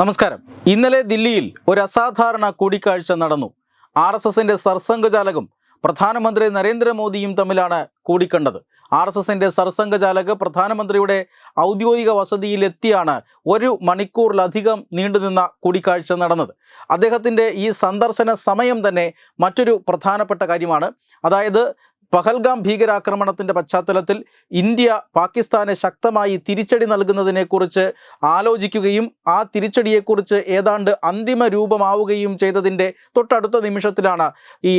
നമസ്കാരം. ഇന്നലെ ദില്ലിയിൽ ഒരു അസാധാരണ കൂടിക്കാഴ്ച നടന്നു. ആർ എസ് എസിന്റെ സർസംഘചാലകും പ്രധാനമന്ത്രി നരേന്ദ്രമോദിയും തമ്മിലാണ് കൂടിക്കണ്ടത്. ആർ എസ് എസിന്റെ സർസംഘചാലക് പ്രധാനമന്ത്രിയുടെ ഔദ്യോഗിക വസതിയിലെത്തിയാണ് ഒരു മണിക്കൂറിലധികം നീണ്ടുനിന്ന കൂടിക്കാഴ്ച നടന്നത്. അദ്ദേഹത്തിന്റെ ഈ സന്ദർശന സമയം തന്നെ മറ്റൊരു പ്രധാനപ്പെട്ട കാര്യമാണ്. അതായത് പഹൽഗാം ഭീകരാക്രമണത്തിന്റെ പശ്ചാത്തലത്തിൽ ഇന്ത്യ പാകിസ്ഥാന് ശക്തമായി തിരിച്ചടി നൽകുന്നതിനെക്കുറിച്ച് ആലോചിക്കുകയും ആ തിരിച്ചടിയെക്കുറിച്ച് ഏതാണ്ട് അന്തിമ രൂപമാവുകയും ചെയ്തതിന്റെ തൊട്ടടുത്ത നിമിഷത്തിലാണ് ഈ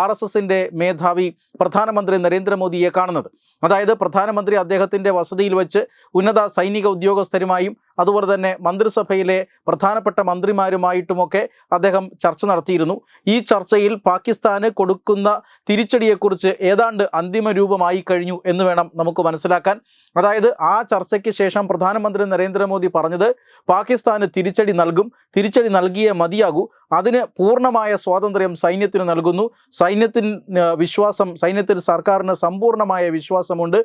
ആർ എസ് എസിന്റെ മേധാവി പ്രധാനമന്ത്രി നരേന്ദ്രമോദിയെ കാണുന്നത്. അതായത് പ്രധാനമന്ത്രി അദ്ദേഹത്തിന്റെ വസതിയിൽ വെച്ച് ഉന്നത സൈനിക ഉദ്യോഗസ്ഥരുമായും അതുപോലെ തന്നെ മന്ത്രിസഭയിലെ പ്രധാനപ്പെട്ട മന്ത്രിമാരുമായിട്ടുമൊക്കെ അദ്ദേഹം ചർച്ച നടത്തിയിരുന്നു. ഈ ചർച്ചയിൽ പാകിസ്ഥാന് കൊടുക്കുന്ന തിരിച്ചടിയെക്കുറിച്ച് ഏതാണ്ട് അന്തിമ രൂപമായി കഴിഞ്ഞു എന്ന് വേണം നമുക്ക് മനസ്സിലാക്കാൻ. അതായത് ആ ചർച്ചയ്ക്ക് ശേഷം പ്രധാനമന്ത്രി നരേന്ദ്രമോദി പറഞ്ഞത് പാകിസ്ഥാന് തിരിച്ചടി നൽകും തിരിച്ചടി നൽകിയേ മതിയാകൂ അതിന് പൂർണമായ സ്വാതന്ത്ര്യം സൈന്യത്തിന് നൽകുന്നു സൈന്യത്തിന് വിശ്വാസം സൈന്യത്തിൽ സർക്കാരിന് സമ്പൂർണമായ വിശ്വാസമുണ്ട്.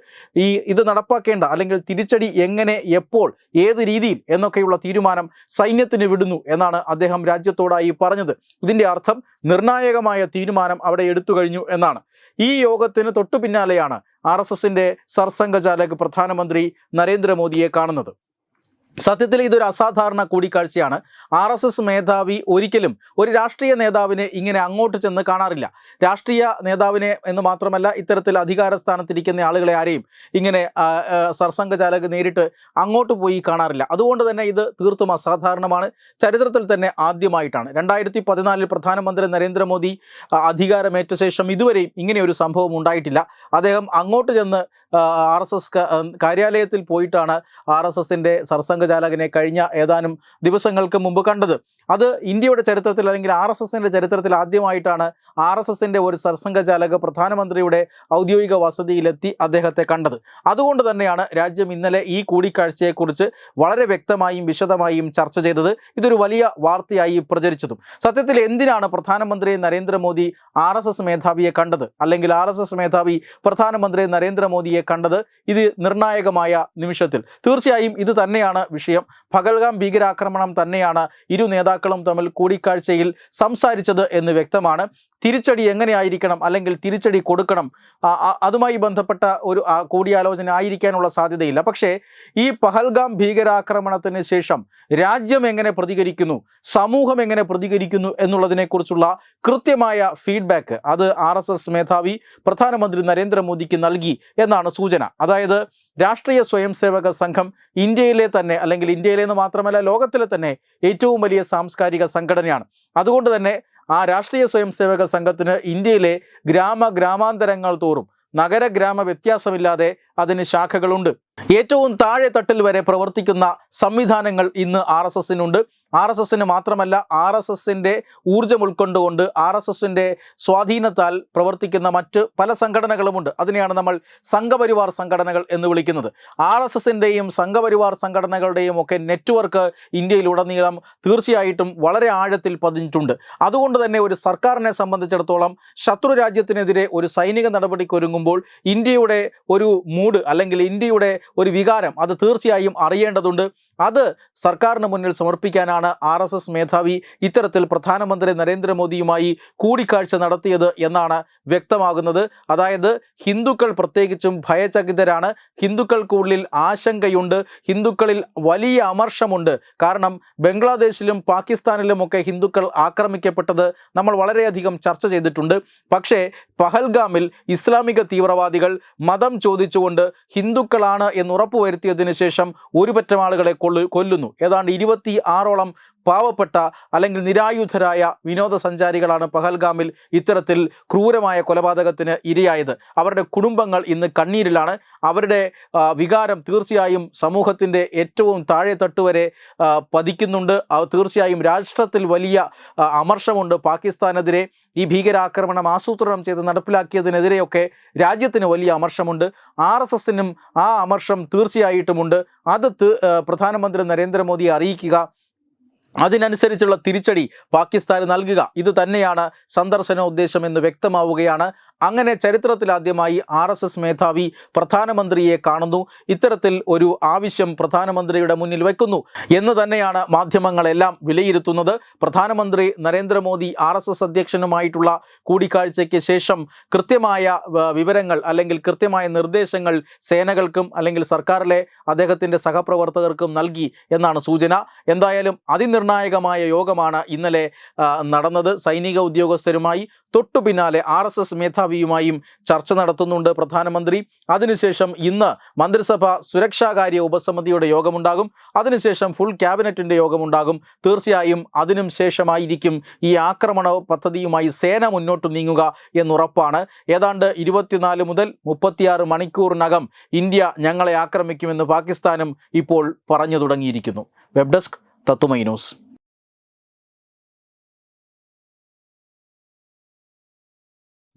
ഈ ഇത് നടപ്പാക്കേണ്ട അല്ലെങ്കിൽ തിരിച്ചടി എങ്ങനെ എപ്പോൾ ഏത് രീതിയിൽ എന്നൊക്കെയുള്ള തീരുമാനം സൈന്യത്തിന് വിടുന്നു എന്നാണ് അദ്ദേഹം രാജ്യത്തോടായി പറഞ്ഞത്. ഇതിന്റെ അർത്ഥം നിർണായകമായ തീരുമാനം അവിടെ എടുത്തു കഴിഞ്ഞു എന്നാണ്. ഈ യോഗത്തിന് തൊട്ടു പിന്നാലെയാണ് ആർ എസ് എസിന്റെ സർസംഘചാലക് പ്രധാനമന്ത്രി നരേന്ദ്രമോദിയെ കാണുന്നത്. സത്യത്തിൽ ഇതൊരു അസാധാരണ കൂടിക്കാഴ്ചയാണ്. ആർ എസ് എസ് മേധാവി ഒരിക്കലും ഒരു രാഷ്ട്രീയ നേതാവിനെ ഇങ്ങനെ അങ്ങോട്ട് ചെന്ന് കാണാറില്ല. രാഷ്ട്രീയ നേതാവിനെ എന്ന് മാത്രമല്ല ഇത്തരത്തിൽ അധികാര സ്ഥാനത്തിരിക്കുന്ന ആളുകളെ ആരെയും ഇങ്ങനെ സർസംഘചാലക് നേരിട്ട് അങ്ങോട്ട് പോയി കാണാറില്ല. അതുകൊണ്ട് തന്നെ ഇത് തീർത്തും അസാധാരണമാണ്. ചരിത്രത്തിൽ തന്നെ ആദ്യമായിട്ടാണ്. രണ്ടായിരത്തി പതിനാലിൽ പ്രധാനമന്ത്രി നരേന്ദ്രമോദി അധികാരമേറ്റ ശേഷം ഇതുവരെയും ഇങ്ങനെ ഒരു സംഭവം ഉണ്ടായിട്ടില്ല. അദ്ദേഹം അങ്ങോട്ട് ചെന്ന് ആർ എസ് എസ് കാര്യാലയത്തിൽ പോയിട്ടാണ് ആർ എസ് എസിന്റെ സർസംഘചാലകനെ കഴിഞ്ഞ ഏതാനും ദിവസങ്ങൾക്ക് മുമ്പ് കണ്ടത്. അത് ഇന്ത്യയുടെ ചരിത്രത്തിൽ അല്ലെങ്കിൽ ആർ എസ് എസിന്റെ ചരിത്രത്തിൽ ആദ്യമായിട്ടാണ് ആർ എസ് എസിന്റെ ഒരു സർസംഘചാലക പ്രധാനമന്ത്രിയുടെ ഔദ്യോഗിക വസതിയിലെത്തി അദ്ദേഹത്തെ കണ്ടത്. അതുകൊണ്ട് തന്നെയാണ് രാജ്യം ഇന്നലെ ഈ കൂടിക്കാഴ്ചയെക്കുറിച്ച് വളരെ വ്യക്തമായും വിശദമായും ചർച്ച ചെയ്തത്. ഇതൊരു വലിയ വാർത്തയായി പ്രചരിച്ചതും. സത്യത്തിൽ എന്തിനാണ് പ്രധാനമന്ത്രി നരേന്ദ്രമോദി ആർ എസ് എസ് മേധാവിയെ കണ്ടത്? അല്ലെങ്കിൽ ആർ എസ് എസ് മേധാവി പ്രധാനമന്ത്രി നരേന്ദ്രമോദിയെ കണ്ടത്? ഇത് നിർണായകമായ നിമിഷത്തിൽ. തീർച്ചയായും ഇത് തന്നെയാണ് വിഷയം. പഹൽഗാം ഭീകരാക്രമണം തന്നെയാണ് ഇരു നേതാക്കളും തമ്മിൽ കൂടിക്കാഴ്ചയിൽ സംസാരിച്ചത് എന്ന് വ്യക്തമാണ്. തിരിച്ചടി എങ്ങനെയായിരിക്കണം? അല്ലെങ്കിൽ തിരിച്ചടി കൊടുക്കണം? അതുമായി ബന്ധപ്പെട്ട ഒരു കൂടിയാലോചന ആയിരിക്കാനുള്ള സാധ്യതയില്ല. പക്ഷേ ഈ പഹൽഗാം ഭീകരാക്രമണത്തിന് ശേഷം രാജ്യം എങ്ങനെ പ്രതികരിക്കുന്നു? സമൂഹം എങ്ങനെ പ്രതികരിക്കുന്നു എന്നുള്ളതിനെക്കുറിച്ചുള്ള കൃത്യമായ ഫീഡ്ബാക്ക് അത് ആർ മേധാവി പ്രധാനമന്ത്രി നരേന്ദ്രമോദിക്ക് നൽകി എന്നാണ് സൂചന. അതായത് രാഷ്ട്രീയ സ്വയംസേവക സംഘം ഇന്ത്യയിലെ തന്നെ അല്ലെങ്കിൽ ഇന്ത്യയിലെന്ന് മാത്രമല്ല ലോകത്തിലെ തന്നെ ഏറ്റവും വലിയ സാംസ്കാരിക സംഘടനയാണ്. അതുകൊണ്ട് തന്നെ ആ രാഷ്ട്രീയ സ്വയംസേവക സംഘത്തിന് ഇന്ത്യയിലെ ഗ്രാമ ഗ്രാമാന്തരങ്ങൾ തോറും നഗര ഗ്രാമ വ്യത്യാസമില്ലാതെ അതിന് ശാഖകളുണ്ട്. ഏറ്റവും താഴെ തട്ടിൽ വരെ പ്രവർത്തിക്കുന്ന സംവിധാനങ്ങൾ ഇന്ന് ആർ എസ് എസിനുണ്ട്. ആർ എസ് എസിന് മാത്രമല്ല ആർ എസ് എസിന്റെ ഊർജം ഉൾക്കൊണ്ടുകൊണ്ട് ആർ എസ് എസിന്റെ സ്വാധീനത്താൽ പ്രവർത്തിക്കുന്ന മറ്റ് പല സംഘടനകളുമുണ്ട്. അതിനെയാണ് നമ്മൾ സംഘപരിവാർ സംഘടനകൾ എന്ന് വിളിക്കുന്നത്. ആർ എസ് എസിന്റെയും സംഘപരിവാർ സംഘടനകളുടെയും ഒക്കെ നെറ്റ്വർക്ക് ഇന്ത്യയിലുടനീളം തീർച്ചയായിട്ടും വളരെ ആഴത്തിൽ പതിഞ്ഞിട്ടുണ്ട്. അതുകൊണ്ട് തന്നെ ഒരു സർക്കാരിനെ സംബന്ധിച്ചിടത്തോളം ശത്രു രാജ്യത്തിനെതിരെ ഒരു സൈനിക നടപടിക്ക് ഒരുങ്ങുമ്പോൾ ഇന്ത്യയുടെ ഒരു മൂഡ് അല്ലെങ്കിൽ ഇന്ത്യയുടെ ഒരു വികാരം അത് തീർച്ചയായും അറിയേണ്ടതുണ്ട്. അത് സർക്കാരിന് മുന്നിൽ സമർപ്പിക്കാനാണ് ആർ എസ് എസ് മേധാവി ഇത്തരത്തിൽ പ്രധാനമന്ത്രി നരേന്ദ്രമോദിയുമായി കൂടിക്കാഴ്ച നടത്തിയത് എന്നാണ് വ്യക്തമാകുന്നത്. അതായത് ഹിന്ദുക്കൾ പ്രത്യേകിച്ചും ഭയചകിതരാണ്. ഹിന്ദുക്കൾക്കുള്ളിൽ ആശങ്കയുണ്ട്. ഹിന്ദുക്കളിൽ വലിയ അമർഷമുണ്ട്. കാരണം ബംഗ്ലാദേശിലും പാകിസ്ഥാനിലുമൊക്കെ ഹിന്ദുക്കൾ ആക്രമിക്കപ്പെട്ടത് നമ്മൾ വളരെയധികം ചർച്ച ചെയ്തിട്ടുണ്ട്. പക്ഷേ പഹൽഗാമിൽ ഇസ്ലാമിക തീവ്രവാദികൾ മതം ചോദിച്ചുകൊണ്ട് ഹിന്ദുക്കളാണ് എന്ന് ഉറപ്പുവരുത്തിയതിനു ശേഷം ഒരുപറ്റം ആളുകളെ കൊള്ളു കൊല്ലുന്നു. ഏതാണ്ട് ഇരുപത്തി ആറോളം പാവപ്പെട്ട അല്ലെങ്കിൽ നിരായുധരായ വിനോദസഞ്ചാരികളാണ് പഹൽഗാമിൽ ഇത്തരത്തിൽ ക്രൂരമായ കൊലപാതകത്തിന് ഇരയായത്. അവരുടെ കുടുംബങ്ങൾ ഇന്ന് കണ്ണീരിലാണ്. അവരുടെ വികാരം തീർച്ചയായും സമൂഹത്തിന്റെ ഏറ്റവും താഴെ ആ, പതിക്കുന്നുണ്ട്. തീർച്ചയായും രാഷ്ട്രത്തിൽ വലിയ അമർഷമുണ്ട്. പാകിസ്ഥാനെതിരെ ഈ ഭീകരാക്രമണം ആസൂത്രണം ചെയ്ത് നടപ്പിലാക്കിയതിനെതിരെയൊക്കെ രാജ്യത്തിന് വലിയ അമർഷമുണ്ട്. ആർ എസ് എസിനും ആ അമർഷം തീർച്ചയായിട്ടുമുണ്ട്. അത് പ്രധാനമന്ത്രി നരേന്ദ്രമോദിയെ അറിയിക്കുക. അതിനനുസരിച്ചുള്ള തിരിച്ചടി പാകിസ്ഥാന് നൽകുക. ഇത് തന്നെയാണ് സന്ദർശന ഉദ്ദേശമെന്ന് വ്യക്തമാവുകയാണ്. അങ്ങനെ ചരിത്രത്തിലാദ്യമായി ആർ എസ് എസ് മേധാവി പ്രധാനമന്ത്രിയെ കാണുന്നു. ഇത്തരത്തിൽ ഒരു ആവശ്യം പ്രധാനമന്ത്രിയുടെ മുന്നിൽ വയ്ക്കുന്നു എന്ന് തന്നെയാണ് മാധ്യമങ്ങളെല്ലാം വിലയിരുത്തുന്നത്. പ്രധാനമന്ത്രി നരേന്ദ്രമോദി ആർ എസ് എസ് അധ്യക്ഷനുമായിട്ടുള്ള കൂടിക്കാഴ്ചയ്ക്ക് ശേഷം കൃത്യമായ വിവരങ്ങൾ അല്ലെങ്കിൽ കൃത്യമായ നിർദ്ദേശങ്ങൾ സേനകൾക്കും അല്ലെങ്കിൽ സർക്കാരിലെ അദ്ദേഹത്തിന്റെ സഹപ്രവർത്തകർക്കും നൽകി എന്നാണ് സൂചന. എന്തായാലും അതിനിർണായകമായ യോഗമാണ് ഇന്നലെ നടന്നത്. സൈനിക ഉദ്യോഗസ്ഥരുമായി തൊട്ടു പിന്നാലെ ആർ എസ് എസ് മേധാവിയുമായും ചർച്ച നടത്തുന്നുണ്ട് പ്രധാനമന്ത്രി. അതിനുശേഷം ഇന്ന് മന്ത്രിസഭ സുരക്ഷാകാര്യ ഉപസമിതിയുടെ യോഗമുണ്ടാകും. അതിനുശേഷം ഫുൾ ക്യാബിനറ്റിന്റെ യോഗമുണ്ടാകും. തീർച്ചയായും അതിനും ശേഷമായിരിക്കും ഈ ആക്രമണ പദ്ധതിയുമായി സേന മുന്നോട്ട് നീങ്ങുക എന്നുറപ്പാണ്. ഏതാണ്ട് ഇരുപത്തിനാല് മുതൽ മുപ്പത്തിയാറ് മണിക്കൂറിനകം ഇന്ത്യ ഞങ്ങളെ ആക്രമിക്കുമെന്ന് പാകിസ്ഥാനും ഇപ്പോൾ പറഞ്ഞു തുടങ്ങിയിരിക്കുന്നു. വെബ് ഡെസ്ക് തത്തുമൈ news